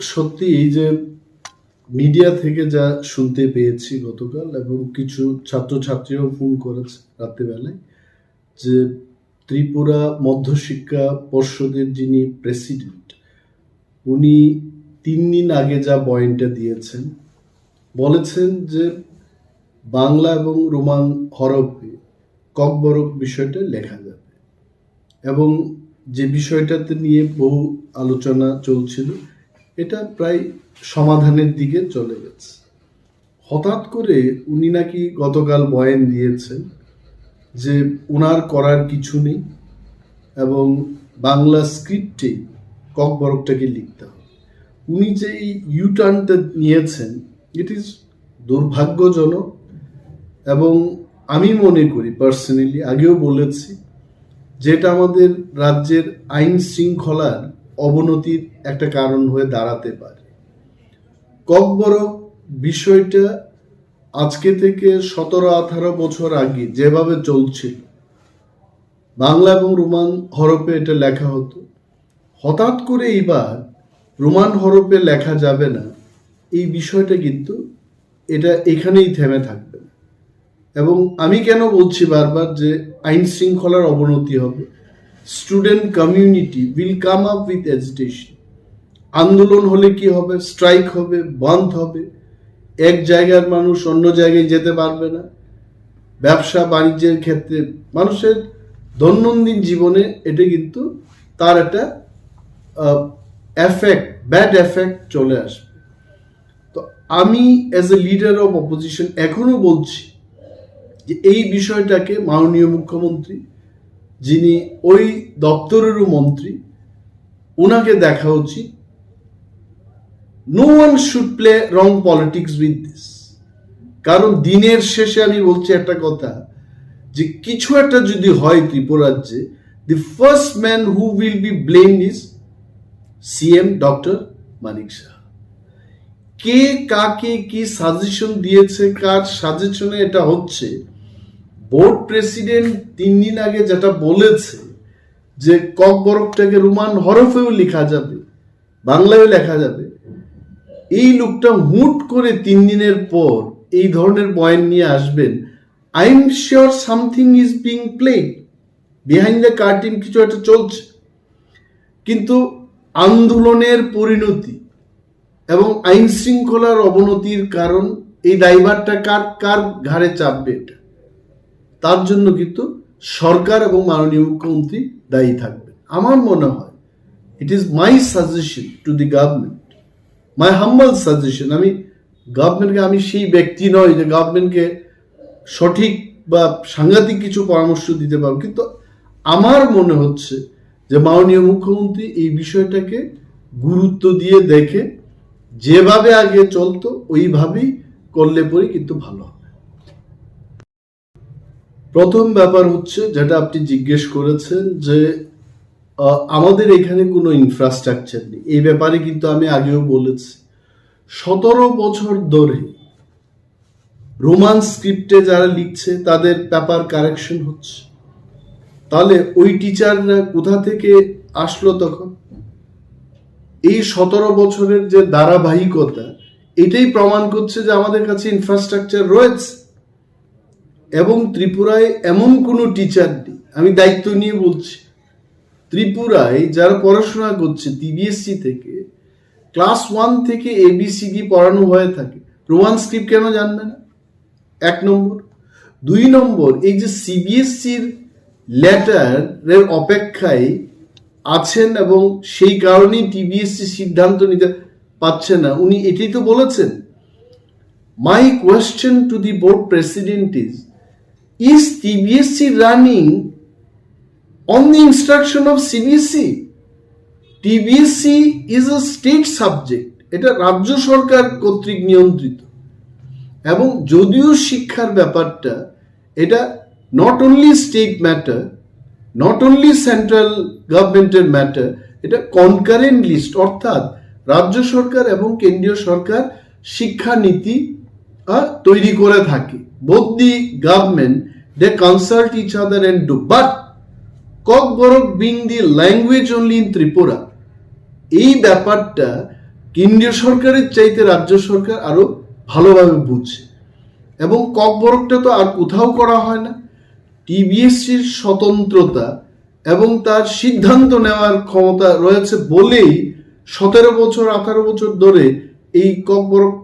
সত্যি যে মিডিয়া থেকে যা শুনতে পেয়েছি গতকাল এবং কিছু ছাত্রছাত্রীরাও ফোন করেছে রাত্রিবেলায় যে ত্রিপুরা মধ্যশিক্ষা পর্ষদের যিনি প্রেসিডেন্ট, উনি তিন দিন আগে যা বয়ানটা দিয়েছেন, বলেছেন যে বাংলা এবং রোমান হরফে ককবরক বিষয়টা লেখা যাবে এবং যে বিষয়টাতে নিয়ে বহু আলোচনা চলছিল, এটা প্রায় সমাধানের দিকে চলে গেছে। হঠাৎ করে উনি নাকি গতকাল বয়ান দিয়েছেন যে ওনার করার কিছু নেই এবং বাংলা স্ক্রিপ্টে ককবরকটাকে লিখতে হবে। উনি যে ইউটার্নটা নিয়েছেন ইট ইজ দুর্ভাগ্যজনক এবং আমি মনে করি পার্সোনালি আগেও বলেছি যেটা আমাদের রাজ্যের আইন শৃঙ্খলার অবনতির একটা কারণ হয়ে দাঁড়াতে পারে ককবরক বিষয়টা আজকে থেকে সতেরো আঠারো বছর আগে যেভাবে চলছিল, বাংলা এবং রোমান হরফে এটা লেখা হতো হঠাৎ করে এইবার রোমান হরফে লেখা যাবে না, এই বিষয়টা কিন্তু এটা এখানেই থেমে থাকবে। এবং আমি কেন বলছি বারবার যে আইন শৃঙ্খলার অবনতি হবে। Student community will come up with agitation আন্দোলন হলে কি হবে? স্ট্রাইক হবে, বন্ধ হবে। এক জায়গার মানুষ অন্য জায়গায় যেতে পারবে না। ব্যবসা বাণিজ্যের ক্ষেত্রে মানুষের দৈনন্দিন জীবনে এটা কিন্তু তার একটা এফেক্ট ব্যাড এফেক্ট চলে আসবে। তো আমি as a leader of opposition এখনও বলছি যে এই বিষয়টাকে মাননীয় মুখ্যমন্ত্রী, যিনি ওই দপ্তরেরও মন্ত্রী ওনাকে দেখা উচিত। No one should play wrong politics with this কারণ দিনের শেষে আমি বলছি একটা কথা, যে কিছু একটা যদি হয় ত্রিপুরাজ্যে the first man who will be blame is CM doctor Manik Shah. কে কাকে কি সাজেশন দিয়েছে, কার সাজেশনে এটা হচ্ছে বোর্ড প্রেসিডেন্ট তিন দিন আগে যেটা বলেছে যে কক বরফটাকে রোমান হরফেও লেখা যাবে বাংলায় লেখা যাবে, এই লোকটা হুট করে তিন দিনের পর এই ধরনের বয়ান নিয়ে আসবেন। I am sure something is being played behind the curtain কিছু একটা চলছে। কিন্তু আন্দোলনের পরিণতি এবং আইন শৃঙ্খলার অবনতির কারণ এই দায়ভারটা কার কার ঘাড়ে চাপবে এটা? তার জন্য কিন্তু সরকার এবং মাননীয় মুখ্যমন্ত্রী দায়ী থাকবে আমার মনে হয় it is my suggestion to the government my humble suggestion আমি গভর্নমেন্টকে আমি সেই ব্যক্তি নই যে গভর্নমেন্টকে সঠিক বা সাংঘাতিক কিছু পরামর্শ দিতে পারব। কিন্তু আমার মনে হচ্ছে যে মাননীয় মুখ্যমন্ত্রী এই বিষয়টাকে গুরুত্ব দিয়ে দেখে, যেভাবে আগে চলতো, ওইভাবেই করলে পরে কিন্তু ভালো প্রথম ব্যাপার হচ্ছে যেটা আপনি জিজ্ঞেস করেছেন যে আমাদের এখানে কোনো ইনফ্রাস্ট্রাকচার নেই। এই ব্যাপারে কিন্তু আমি আগেও বলেছি। সতেরো বছর ধরে রোমান স্ক্রিপ্টে যারা লিখছে, তাদের পেপার কারেকশন হচ্ছে। তাহলে ওই টিচাররা কোথা থেকে আসলো তখন? এই সতেরো বছরের যে ধারাবাহিকতা, এটাই প্রমাণ করছে যে আমাদের কাছে ইনফ্রাস্ট্রাকচার রয়েছে। এবং ত্রিপুরায় এমন কোনো টিচার নেই। আমি দায়িত্ব নিয়ে বলছি, ত্রিপুরায় যারা পড়াশোনা করছে টিবিএসসি থেকে ক্লাস ওয়ান থেকে এবিসিডি পড়ানো হয়ে থাকে রোমান স্ক্রিপ্ট কেন জানবে না? এক নম্বর। দুই নম্বর, এই যে সিবিএসসির লেটারের অপেক্ষায় আছেন এবং সেই কারণেই টিবিএসসি সিদ্ধান্ত নিতে পারছে না। উনি এটাই তো বলেছেন my question to the board president is is TBSE running on the instruction of CBSE TBSE is a state subject এটা রাজ্য সরকার কর্তৃক নিয়ন্ত্রিত। এবং যদিও শিক্ষার ব্যাপারটা এটা not only state matter not only central গভর্নমেন্টের ম্যাটার এটা কনকারেন্ট লিস্ট অর্থাৎ রাজ্য সরকার এবং কেন্দ্রীয় সরকার শিক্ষা নীতি আহ, তৈরি করে থাকে। Both the government they consult each other and do but Kokborok being the language only in Tripura, এই ব্যাপারটা কেন্দ্রীয় সরকারের চাইতে রাজ্য সরকার আরও ভালোভাবে বুঝছে এবং ককবরকটা তো আর কোথাও করা হয় না। টিবিএসসির স্বতন্ত্রতা এবং তার সিদ্ধান্ত নেওয়ার ক্ষমতা রয়েছে বলেই সতেরো বছর আঠারো বছর ধরে এই ককবরক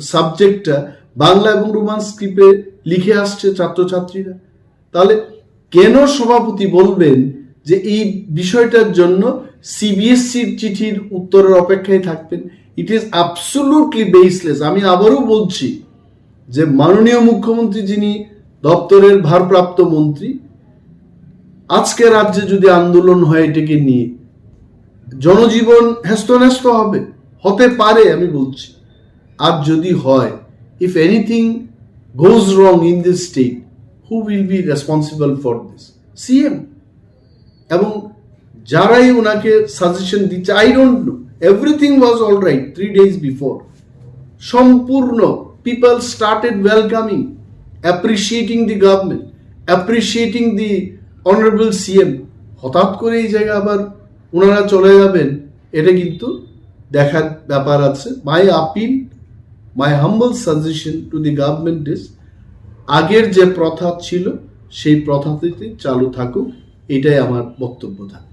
সাবজেক্টটা বাংলা এবং রোমান স্ক্রিপ্টে লিখে আসছে ছাত্রছাত্রীরা। তাহলে কেন সভাপতি বলবেন যে এই বিষয়টার জন্য সিবিএসসির চিঠির উত্তরের অপেক্ষায় থাকবেন? ইট ইজ অ্যাবসলুটলি বেসলেস আমি আবারও বলছি যে মাননীয় মুখ্যমন্ত্রী যিনি দপ্তরের ভারপ্রাপ্ত মন্ত্রী, আজকে রাজ্যে যদি আন্দোলন হয় এটাকে নিয়ে, জনজীবন হ্যাস্তন্যস্ত হবে, হতে পারে, আমি বলছি। আর যদি হয় if anything goes wrong in this state who will be responsible for this CM এবং যারাই ওনাকে সাজেশন দিচ্ছে I don't know everything was all right three days before সম্পূর্ণ people started welcoming appreciating the government appreciating the honourable CM হঠাৎ করে এই জায়গায় আবার ওনারা চলে যাবেন, এটা কিন্তু দেখার ব্যাপার আছে। My appeal my humble suggestion to the government is আগের যে প্রথা ছিল, সেই প্রথাটিতে চালু থাকুক, এটাই আমার বক্তব্য থাকে